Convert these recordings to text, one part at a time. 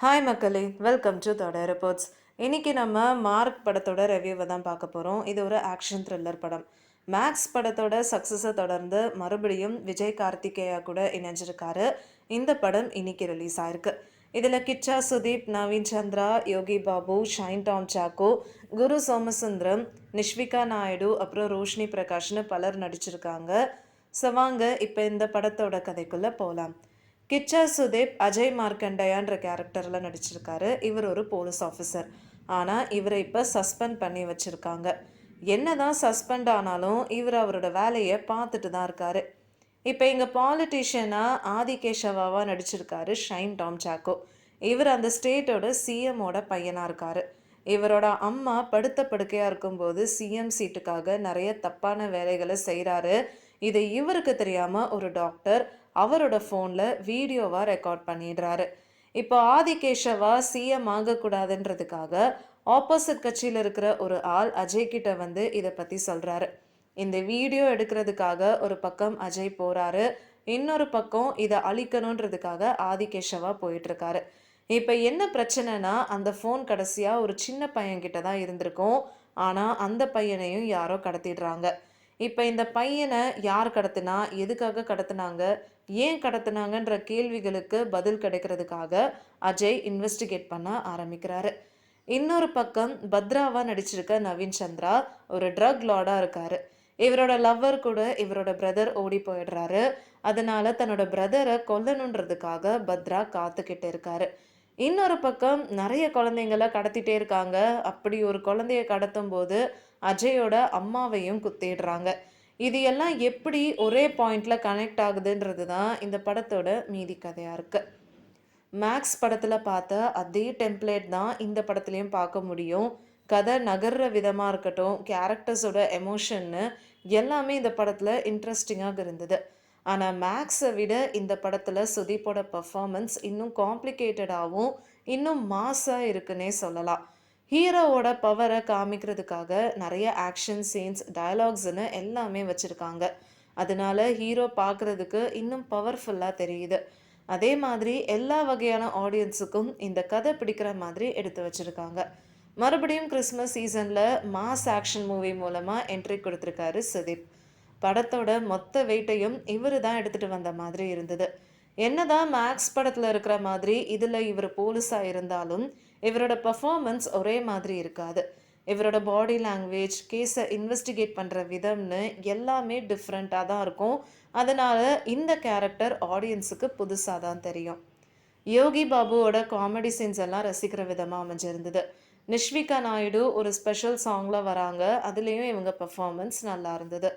Hi மக்களே welcome to தோட reports இன்றைக்கி நம்ம மார்க் படத்தோட ரிவ்யூவை தான் பார்க்க போகிறோம் இது ஒரு ஆக்ஷன் த்ரில்லர் படம். மேக்ஸ் படத்தோட சக்ஸஸை தொடர்ந்து மறுபடியும் விஜய் கார்த்திகேயா கூட இணைஞ்சிருக்காரு. இந்த படம் இன்னைக்கு ரிலீஸ் ஆயிருக்கு. இதில் கிச்சா சுதீப் நவீன் சந்திரா யோகி பாபு ஷைன் டாம் சாக்கோ குரு சோமசுந்தரம் நிஷ்விகா நாயுடு அப்புறம் ரோஷினி பிரகாஷ்னு பலர் நடிச்சிருக்காங்க. ஸோ வாங்க இப்போ இந்த படத்தோட கதைக்குள்ளே போகலாம் கிச்சா சுதேப் அஜய் மார்க்கண்டையான்ற கேரக்டரில் நடிச்சிருக்காரு. இவர் ஒரு போலீஸ் ஆஃபீஸர் ஆனால் இவரை இப்போ சஸ்பெண்ட் பண்ணி வச்சுருக்காங்க. என்னதான் சஸ்பெண்ட் ஆனாலும் இவர் அவரோட வேலையை பார்த்துட்டு தான் இருக்காரு. இப்போ இங்கே பாலிட்டிஷியனாக ஆதிகேஷவாவாக நடிச்சிருக்காரு ஷைன் டாம் சாக்கோ இவர் அந்த ஸ்டேட்டோட சிஎம்மோட பையனாக இருக்காரு. இவரோட அம்மா படுத்த படுக்கையாக இருக்கும்போது சிஎம் சீட்டுக்காக நிறைய தப்பான வேலைகளை செய்கிறாரு இதை இவருக்கு தெரியாமல் ஒரு டாக்டர் அவரோட ஃபோனில் வீடியோவாக ரெக்கார்ட் பண்ணிடுறாரு. இப்போ ஆதிகேஷவா சிஎம் ஆகக்கூடாதுன்றதுக்காக ஆப்போசிட் கட்சியில் இருக்கிற ஒரு ஆள் அஜய் கிட்ட வந்து இதை பற்றி சொல்கிறாரு இந்த வீடியோ எடுக்கிறதுக்காக ஒரு பக்கம் அஜய் போகிறாரு இன்னொரு பக்கம் இதை அழிக்கணுன்றதுக்காக ஆதிகேஷவா போயிட்டுருக்காரு. இப்போ என்ன பிரச்சனைனா அந்த ஃபோன் கடைசியாக ஒரு சின்ன பையன்கிட்ட தான் இருந்திருக்கும். ஆனால் அந்த பையனையும் யாரோ கடத்திடுறாங்க. இப்போ இந்த பையனை யார் கடத்தினா எதுக்காக கடத்தினாங்க ஏன் கடத்தினாங்கன்ற கேள்விகளுக்கு பதில் கிடைக்கிறதுக்காக அஜய் இன்வெஸ்டிகேட் பண்ண ஆரம்பிக்கிறாரு. இன்னொரு பக்கம் பத்ராவா நடிச்சிருக்க நவீன் சந்திரா ஒரு ட்ரக் லார்டாக இருக்காரு. இவரோட லவ்வர் கூட இவரோட பிரதர் ஓடி போயிடுறாரு. அதனால தன்னோட பிரதரை கொல்லணுன்றதுக்காக பத்ரா காத்துக்கிட்டு இருக்காரு. இன்னொரு பக்கம் நிறைய குழந்தைங்கள கடத்திட்டே இருக்காங்க. அப்படி ஒரு குழந்தைய கடத்தும் போது அஜயோட அம்மாவையும் குத்திடுறாங்க. இது எல்லாம் எப்படி ஒரே பாயிண்ட்ல கனெக்ட் ஆகுதுன்றது தான் இந்த படத்தோட மீதி கதையாக இருக்கு. மேக்ஸ் படத்தில் பார்த்த அதே டெம்ப்ளேட் தான் இந்த படத்துலையும் பார்க்க முடியும். கதை நகர்ற விதமாக இருக்கட்டும் கேரக்டர்ஸோட எமோஷன்னு எல்லாமே இந்த படத்தில் இன்ட்ரெஸ்டிங்காக இருந்தது. ஆனால் மேக்ஸை விட இந்த படத்தில் சுதீப்போட பர்ஃபார்மன்ஸ் இன்னும் காம்ப்ளிகேட்டடாகவும் இன்னும் மாஸாக இருக்குன்னே சொல்லலாம். ஹீரோவோட பவரை காமிக்கிறதுக்காக நிறைய ஆக்ஷன் சீன்ஸ் டயலாக்ஸ்னு எல்லாமே வச்சுருக்காங்க. அதனால ஹீரோ பார்க்குறதுக்கு இன்னும் பவர்ஃபுல்லாக தெரியுது. அதே மாதிரி எல்லா வகையான ஆடியன்ஸுக்கும் இந்த கதை பிடிக்கிற மாதிரி எடுத்து வச்சுருக்காங்க. மறுபடியும் கிறிஸ்மஸ் சீசனில் மாஸ் ஆக்ஷன் மூவி மூலமாக என்ட்ரி கொடுத்துருக்காரு சுதீப். படத்தோட மொத்த வெயிட்டையும் இவர் தான் எடுத்துகிட்டு வந்த மாதிரி இருந்தது. என்னதான் மேக்ஸ் படத்தில் இருக்கிற மாதிரி இதில் இவர் போலீஸாக இருந்தாலும் இவரோட பர்ஃபார்மன்ஸ் ஒரே மாதிரி இருக்காது. இவரோட பாடி லாங்குவேஜ் கேஸை இன்வெஸ்டிகேட் பண்ணுற விதம்னு எல்லாமே டிஃப்ரெண்ட்டாக தான் இருக்கும். அதனால் இந்த கேரக்டர் ஆடியன்ஸுக்கு புதுசாக தான் தெரியும். யோகி பாபுவோட காமெடி சீன்ஸ் எல்லாம் ரசிக்கிற விதமாக அமைஞ்சிருந்தது. நிஷ்விகா நாயுடு ஒரு ஸ்பெஷல் சாங்கில் வராங்க. அதுலேயும் இவங்க பர்ஃபார்மன்ஸ் நல்லா இருந்தது.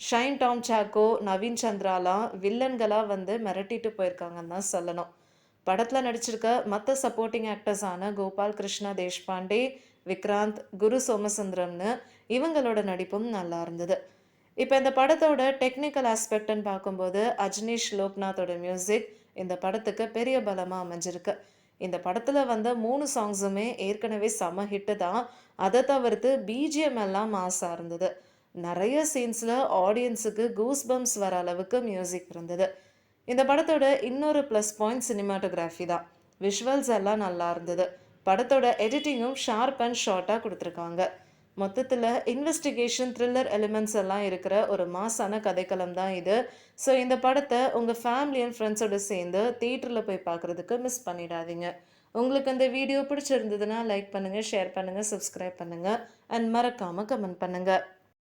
ஷைன் டாம் சாக்கோ நவீன் சந்திராலாம் வில்லன்களாக வந்து மிரட்டிட்டு போயிருக்காங்கன்னு தான் சொல்லணும். படத்தில் நடிச்சிருக்க மற்ற சப்போர்ட்டிங் ஆக்டர்ஸான கோபால் கிருஷ்ணா தேஷ்பாண்டே விக்ராந்த் குரு சோமசுந்தரம்னு இவங்களோட நடிப்பும் நல்லா இருந்தது. இப்போ இந்த படத்தோட டெக்னிக்கல் ஆஸ்பெக்ட்னு பார்க்கும்போது அஜ்னீஷ் லோக்நாத்தோட மியூசிக் இந்த படத்துக்கு பெரிய பலமாக அமைஞ்சிருக்கு. இந்த படத்தில் வந்த மூணு சாங்ஸுமே ஏற்கனவே செம ஹிட்டு தான். அதை தவிர்த்து பிஜிஎம் எல்லாம் மாசாக இருந்தது. நிறைய சீன்ஸில் ஆடியன்ஸுக்கு கூஸ் பம்ப்ஸ் வர அளவுக்கு மியூசிக் இருந்தது. இந்த படத்தோட இன்னொரு ப்ளஸ் பாயிண்ட் சினிமாட்டோகிராஃபி தான். விஷுவல்ஸ் எல்லாம் நல்லா இருந்தது. படத்தோட எடிட்டிங்கும் ஷார்ப் அண்ட் ஷார்ட்டாக கொடுத்துருக்காங்க. மொத்தத்தில் இன்வெஸ்டிகேஷன் த்ரில்லர் எலிமெண்ட்ஸ் எல்லாம் இருக்கிற ஒரு மாசான கதைக்களம் தான் இது. ஸோ இந்த படத்தை உங்கள் ஃபேமிலி அண்ட் ஃப்ரெண்ட்ஸோடு சேர்ந்து தேட்டரில் போய் பார்க்குறதுக்கு மிஸ் பண்ணிடாதீங்க. உங்களுக்கு இந்த வீடியோ பிடிச்சிருந்ததுன்னா லைக் பண்ணுங்கள் ஷேர் பண்ணுங்கள் சப்ஸ்கிரைப் பண்ணுங்கள் அண்ட் மறக்காமல் கமெண்ட் பண்ணுங்கள்